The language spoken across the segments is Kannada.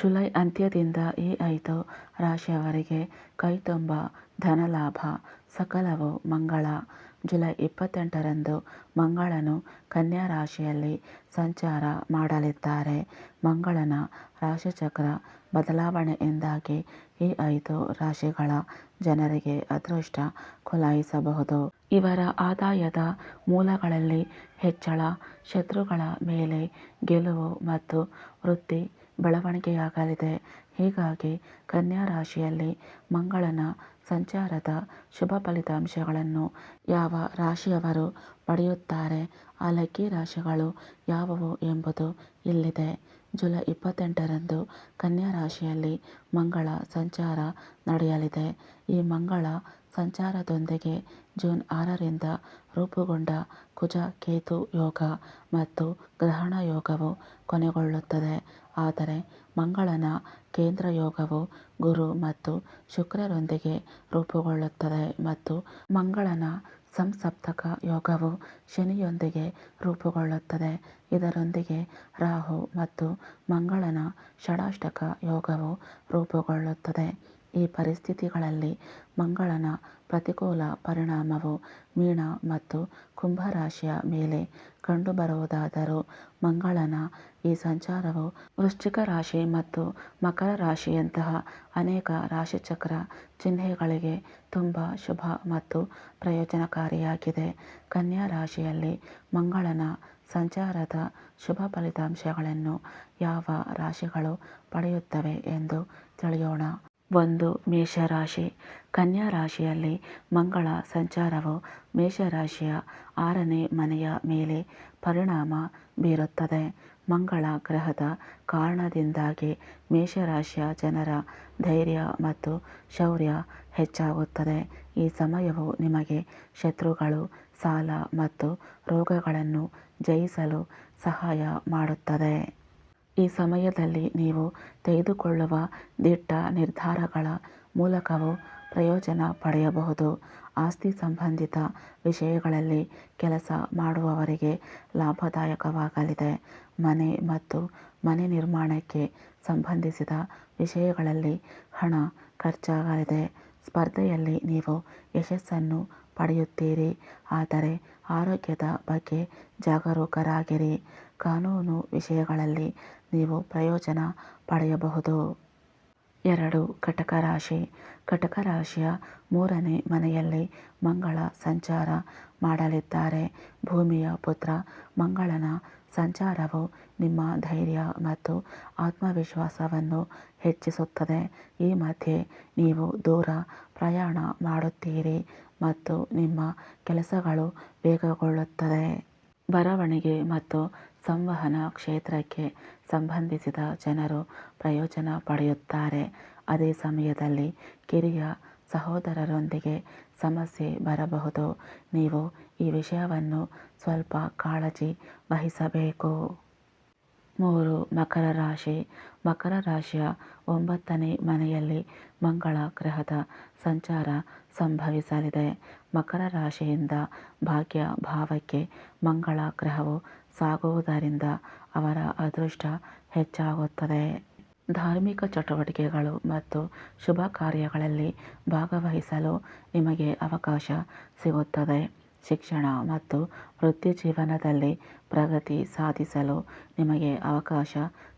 ಜುಲೈ ಅಂತ್ಯದಿಂದ ಈ ಐದು ರಾಶಿಯವರಿಗೆ ಕೈತುಂಬ, ಧನಲಾಭ, ಸಕಲವು ಮಂಗಳ. ಜುಲೈ ಇಪ್ಪತ್ತೆಂಟರಂದು ಮಂಗಳನು ಕನ್ಯಾ ರಾಶಿಯಲ್ಲಿ ಸಂಚಾರ ಮಾಡಲಿದ್ದಾರೆ. ಮಂಗಳನ ರಾಶಿಚಕ್ರ ಬದಲಾವಣೆಯಿಂದಾಗಿ ಈ ಐದು ರಾಶಿಗಳ ಜನರಿಗೆ ಅದೃಷ್ಟ ಕೊಲಾಯಿಸಬಹುದು. ಇವರ ಆದಾಯದ ಮೂಲಗಳಲ್ಲಿ ಹೆಚ್ಚಳ, ಶತ್ರುಗಳ ಮೇಲೆ ಗೆಲುವು ಮತ್ತು ವೃತ್ತಿ ಬೆಳವಣಿಗೆಯಾಗಲಿದೆ. ಹೀಗಾಗಿ ಕನ್ಯಾ ರಾಶಿಯಲ್ಲಿ ಮಂಗಳನ ಸಂಚಾರದ ಶುಭ ಫಲಿತಾಂಶಗಳನ್ನು ಯಾವ ರಾಶಿಯವರು ಪಡೆಯುತ್ತಾರೆ, ಆ ಲಕ್ಕಿ ರಾಶಿಗಳು ಯಾವುವು ಎಂಬುದು ಇಲ್ಲಿದೆ. ಜುಲೈ ಇಪ್ಪತ್ತೆಂಟರಂದು ಕನ್ಯಾ ರಾಶಿಯಲ್ಲಿ ಮಂಗಳ ಸಂಚಾರ ನಡೆಯಲಿದೆ. ಈ ಮಂಗಳ ಸಂಚಾರದೊಂದಿಗೆ ಜೂನ್ ಆರರಿಂದ ರೂಪುಗೊಂಡ ಕುಜ ಕೇತು ಯೋಗ ಮತ್ತು ಗ್ರಹಣ ಯೋಗವು ಕೊನೆಗೊಳ್ಳುತ್ತದೆ. ಆದರೆ ಮಂಗಳನ ಕೇಂದ್ರ ಯೋಗವು ಗುರು ಮತ್ತು ಶುಕ್ರರೊಂದಿಗೆ ರೂಪುಗೊಳ್ಳುತ್ತದೆ ಮತ್ತು ಮಂಗಳನ ಸಂಸಪ್ತಕ ಯೋಗವು ಶನಿಯೊಂದಿಗೆ ರೂಪುಗೊಳ್ಳುತ್ತದೆ. ಇದರೊಂದಿಗೆ ರಾಹು ಮತ್ತು ಮಂಗಳನ ಷಡಾಷ್ಟಕ ಯೋಗವು ರೂಪುಗೊಳ್ಳುತ್ತದೆ. ಈ ಪರಿಸ್ಥಿತಿಗಳಲ್ಲಿ ಮಂಗಳನ ಪ್ರತಿಕೂಲ ಪರಿಣಾಮವು ಮೀನ ಮತ್ತು ಕುಂಭ ರಾಶಿಯ ಮೇಲೆ ಕಂಡುಬರುವುದಾದರೂ ಮಂಗಳನ ಈ ಸಂಚಾರವು ವೃಶ್ಚಿಕ ರಾಶಿ ಮತ್ತು ಮಕರ ರಾಶಿಯಂತಹ ಅನೇಕ ರಾಶಿಚಕ್ರ ಚಿಹ್ನೆಗಳಿಗೆ ತುಂಬ ಶುಭ ಮತ್ತು ಪ್ರಯೋಜನಕಾರಿಯಾಗಿದೆ. ಕನ್ಯಾ ರಾಶಿಯಲ್ಲಿ ಮಂಗಳನ ಸಂಚಾರದ ಶುಭ ಫಲಿತಾಂಶಗಳನ್ನು ಯಾವ ರಾಶಿಗಳು ಪಡೆಯುತ್ತವೆ ಎಂದು ತಿಳಿಯೋಣ. ಒಂದು ಮೇಷರಾಶಿ. ಕನ್ಯಾ ರಾಶಿಯಲ್ಲಿ ಮಂಗಳ ಸಂಚಾರವು ಮೇಷರಾಶಿಯ ಆರನೇ ಮನೆಯ ಮೇಲೆ ಪರಿಣಾಮ ಬೀರುತ್ತದೆ. ಮಂಗಳ ಗ್ರಹದ ಕಾರಣದಿಂದಾಗಿ ಮೇಷರಾಶಿಯ ಜನರ ಧೈರ್ಯ ಮತ್ತು ಶೌರ್ಯ ಹೆಚ್ಚಾಗುತ್ತದೆ. ಈ ಸಮಯವು ನಿಮಗೆ ಶತ್ರುಗಳು, ಸಾಲ ಮತ್ತು ರೋಗಗಳನ್ನು ಜಯಿಸಲು ಸಹಾಯ ಮಾಡುತ್ತದೆ. ಈ ಸಮಯದಲ್ಲಿ ನೀವು ತೆಗೆದುಕೊಳ್ಳುವ ದಿಟ್ಟ ನಿರ್ಧಾರಗಳ ಮೂಲಕವೂ ಪ್ರಯೋಜನ ಪಡೆಯಬಹುದು. ಆಸ್ತಿ ಸಂಬಂಧಿತ ವಿಷಯಗಳಲ್ಲಿ ಕೆಲಸ ಮಾಡುವವರಿಗೆ ಲಾಭದಾಯಕವಾಗಲಿದೆ. ಮನೆ ಮತ್ತು ಮನೆ ನಿರ್ಮಾಣಕ್ಕೆ ಸಂಬಂಧಿಸಿದ ವಿಷಯಗಳಲ್ಲಿ ಹಣ ಖರ್ಚಾಗಲಿದೆ. ಸ್ಪರ್ಧೆಯಲ್ಲಿ ನೀವು ಯಶಸ್ಸನ್ನು ಪಡೆಯುತ್ತೀರಿ. ಆದರೆ ಆರೋಗ್ಯದ ಬಗ್ಗೆ ಜಾಗರೂಕರಾಗಿರಿ. ಕಾನೂನು ವಿಷಯಗಳಲ್ಲಿ ನೀವು ಪ್ರಯೋಜನ ಪಡೆಯಬಹುದು. ಎರಡು ಕಟಕ ರಾಶಿ. ಕಟಕ ರಾಶಿಯ ಮೂರನೇ ಮನೆಯಲ್ಲಿ ಮಂಗಳ ಸಂಚಾರ ಮಾಡಲಿದ್ದಾರೆ. ಭೂಮಿಯ ಪುತ್ರ ಮಂಗಳನ ಸಂಚಾರವು ನಿಮ್ಮ ಧೈರ್ಯ ಮತ್ತು ಆತ್ಮವಿಶ್ವಾಸವನ್ನು ಹೆಚ್ಚಿಸುತ್ತದೆ. ಈ ಮಧ್ಯೆ ನೀವು ದೂರ ಪ್ರಯಾಣ ಮಾಡುತ್ತೀರಿ. ಮತ್ತು ನಿಮ್ಮ ಕೆಲಸಗಳು ವೇಗಗೊಳ್ಳುತ್ತದೆ. ಬರವಣಿಗೆ ಮತ್ತು ಸಂವಹನ ಕ್ಷೇತ್ರಕ್ಕೆ ಸಂಬಂಧಿಸಿದ ಜನರು ಪ್ರಯೋಜನ ಪಡೆಯುತ್ತಾರೆ. ಅದೇ ಸಮಯದಲ್ಲಿ ಕಿರಿಯ ಸಹೋದರರೊಂದಿಗೆ ಸಮಸ್ಯೆ ಬರಬಹುದು. ನೀವು ಈ ವಿಷಯವನ್ನು ಸ್ವಲ್ಪ ಕಾಳಜಿ ವಹಿಸಬೇಕು. ಮೂರು ಮಕರ ರಾಶಿ. ಮಕರ ರಾಶಿಯ ಒಂಬತ್ತನೇ ಮನೆಯಲ್ಲಿ ಮಂಗಳ ಗ್ರಹದ ಸಂಚಾರ ಸಂಭವಿಸಲಿದೆ. ಮಕರ ರಾಶಿಯಿಂದ ಭಾಗ್ಯ ಭಾವಕ್ಕೆ ಮಂಗಳ ಗ್ರಹವು ಸಾಗುವುದರಿಂದ ಅವರ ಅದೃಷ್ಟ ಹೆಚ್ಚಾಗುತ್ತದೆ. ಧಾರ್ಮಿಕ ಚಟುವಟಿಕೆಗಳು ಮತ್ತು ಶುಭ ಕಾರ್ಯಗಳಲ್ಲಿ ಭಾಗವಹಿಸಲು ನಿಮಗೆ ಅವಕಾಶ ಸಿಗುತ್ತದೆ. ಶಿಕ್ಷಣ ಮತ್ತು ವೃತ್ತಿ ಜೀವನದಲ್ಲಿ ಪ್ರಗತಿ ಸಾಧಿಸಲು ನಿಮಗೆ ಅವಕಾಶ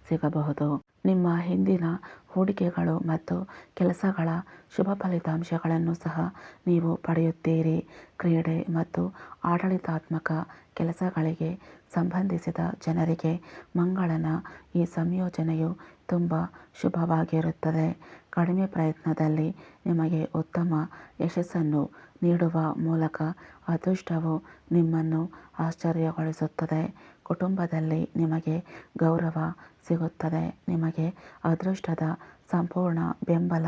ಸಿಗಬಹುದು. ನಿಮ್ಮ ಹಿಂದಿನ ಹೂಡಿಕೆಗಳು ಮತ್ತು ಕೆಲಸಗಳ ಶುಭ ಫಲಿತಾಂಶಗಳನ್ನು ಸಹ ನೀವು ಪಡೆಯುತ್ತೀರಿ. ಕ್ರೀಡೆ ಮತ್ತು ಆಡಳಿತಾತ್ಮಕ ಕೆಲಸಗಳಿಗೆ ಸಂಬಂಧಿಸಿದ ಜನರಿಗೆ ಮಂಗಳನ ಈ ಸಂಯೋಜನೆಯು ತುಂಬ ಶುಭವಾಗಿರುತ್ತದೆ. ಕಡಿಮೆ ಪ್ರಯತ್ನದಲ್ಲಿ ನಿಮಗೆ ಉತ್ತಮ ಯಶಸ್ಸನ್ನು ನೀಡುವ ಮೂಲಕ ಅದೃಷ್ಟವು ನಿಮ್ಮನ್ನು ಆಶ್ಚರ್ಯಗೊಳಿಸುತ್ತದೆ. ಕುಟುಂಬದಲ್ಲಿ ನಿಮಗೆ ಗೌರವ ಸಿಗುತ್ತದೆ. ನಿಮಗೆ ಅದೃಷ್ಟದ ಸಂಪೂರ್ಣ ಬೆಂಬಲ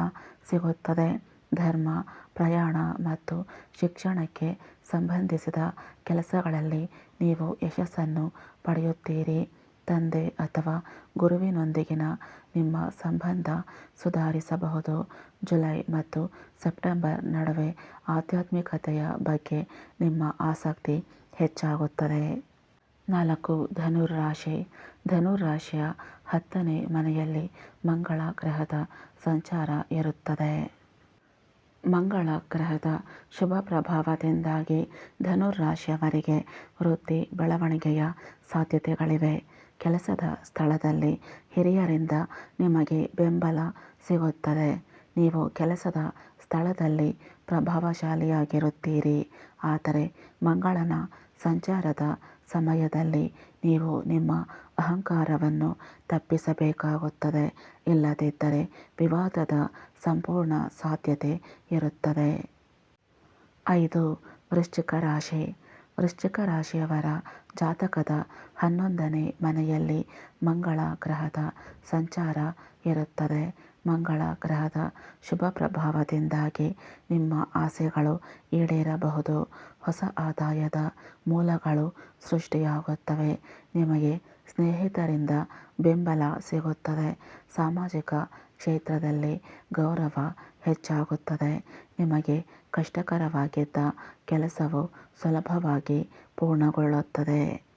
ಸಿಗುತ್ತದೆ. ಧರ್ಮ, ಪ್ರಯಾಣ ಮತ್ತು ಶಿಕ್ಷಣಕ್ಕೆ ಸಂಬಂಧಿಸಿದ ಕೆಲಸಗಳಲ್ಲಿ ನೀವು ಯಶಸ್ಸನ್ನು ಪಡೆಯುತ್ತೀರಿ. ತಂದೆ ಅಥವಾ ಗುರುವಿನೊಂದಿಗಿನ ನಿಮ್ಮ ಸಂಬಂಧ ಸುಧಾರಿಸಬಹುದು. ಜುಲೈ ಮತ್ತು ಸೆಪ್ಟೆಂಬರ್ ನಡುವೆ ಆಧ್ಯಾತ್ಮಿಕತೆಯ ಬಗ್ಗೆ ನಿಮ್ಮ ಆಸಕ್ತಿ ಹೆಚ್ಚಾಗುತ್ತದೆ. ನಾಲ್ಕು ಧನುರಾಶಿ ಧನುರಾಶಿಯ ಹತ್ತನೇ ಮನೆಯಲ್ಲಿ ಮಂಗಳ ಗ್ರಹದ ಸಂಚಾರ ಇರುತ್ತದೆ. ಮಂಗಳ ಗ್ರಹದ ಶುಭ ಪ್ರಭಾವದಿಂದಾಗಿ ಧನುರಾಶಿಯವರಿಗೆ ವೃತ್ತಿ ಬೆಳವಣಿಗೆಯ ಸಾಧ್ಯತೆಗಳಿವೆ. ಕೆಲಸದ ಸ್ಥಳದಲ್ಲಿ ಹಿರಿಯರಿಂದ ನಿಮಗೆ ಬೆಂಬಲ ಸಿಗುತ್ತದೆ. ನೀವು ಕೆಲಸದ ಸ್ಥಳದಲ್ಲಿ ಪ್ರಭಾವಶಾಲಿಯಾಗಿರುತ್ತೀರಿ. ಆದರೆ ಮಂಗಳನ ಸಂಚಾರದ ಸಮಯದಲ್ಲಿ ನೀವು ನಿಮ್ಮ ಅಹಂಕಾರವನ್ನು ತಪ್ಪಿಸಬೇಕಾಗುತ್ತದೆ. ಇಲ್ಲದಿದ್ದರೆ ವಿವಾದದ ಸಂಪೂರ್ಣ ಸಾಧ್ಯತೆ ಇರುತ್ತದೆ. ಐದು, ವೃಶ್ಚಿಕ ರಾಶಿ. ವೃಶ್ಚಿಕ ರಾಶಿಯವರ ಜಾತಕದ ಹನ್ನೊಂದನೇ ಮನೆಯಲ್ಲಿ ಮಂಗಳ ಗ್ರಹದ ಸಂಚಾರ ಇರುತ್ತದೆ. ಮಂಗಳ ಗ್ರಹದ ಶುಭ ಪ್ರಭಾವದಿಂದಾಗಿ ನಿಮ್ಮ ಆಸೆಗಳು ಈಡೇರಬಹುದು. ಹೊಸ ಆದಾಯದ ಮೂಲಗಳು ಸೃಷ್ಟಿಯಾಗುತ್ತವೆ. ನಿಮಗೆ ಸ್ನೇಹಿತರಿಂದ ಬೆಂಬಲ ಸಿಗುತ್ತದೆ. ಸಾಮಾಜಿಕ ಕ್ಷೇತ್ರದಲ್ಲಿ ಗೌರವ ಹೆಚ್ಚಾಗುತ್ತದೆ. ನಿಮಗೆ ಕಷ್ಟಕರವಾಗಿದ್ದ ಕೆಲಸವು ಸುಲಭವಾಗಿ ಪೂರ್ಣಗೊಳ್ಳುತ್ತದೆ.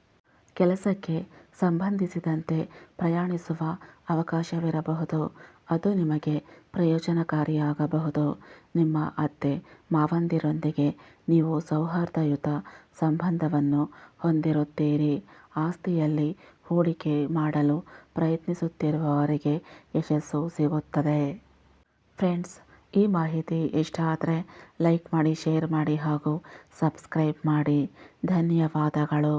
ಕೆಲಸಕ್ಕೆ ಸಂಬಂಧಿಸಿದಂತೆ ಪ್ರಯಾಣಿಸುವ ಅವಕಾಶವಿರಬಹುದು. ಅದು ನಿಮಗೆ ಪ್ರಯೋಜನಕಾರಿಯಾಗಬಹುದು. ನಿಮ್ಮ ಅತ್ತೆ, ಮಾವಂದಿರೊಂದಿಗೆ ನೀವು ಸೌಹಾರ್ದಯುತ ಸಂಬಂಧವನ್ನು ಹೊಂದಿರುತ್ತೀರಿ. ಆಸ್ತಿಯಲ್ಲಿ ಹೂಡಿಕೆ ಮಾಡಲು ಪ್ರಯತ್ನಿಸುತ್ತಿರುವವರಿಗೆ ಯಶಸ್ಸು ಸಿಗುತ್ತದೆ. ಫ್ರೆಂಡ್ಸ್, ಈ ಮಾಹಿತಿ ಇಷ್ಟ ಆದರೆ ಲೈಕ್ ಮಾಡಿ, ಶೇರ್ ಮಾಡಿ ಹಾಗೂ ಸಬ್ಸ್ಕ್ರೈಬ್ ಮಾಡಿ. ಧನ್ಯವಾದಗಳು.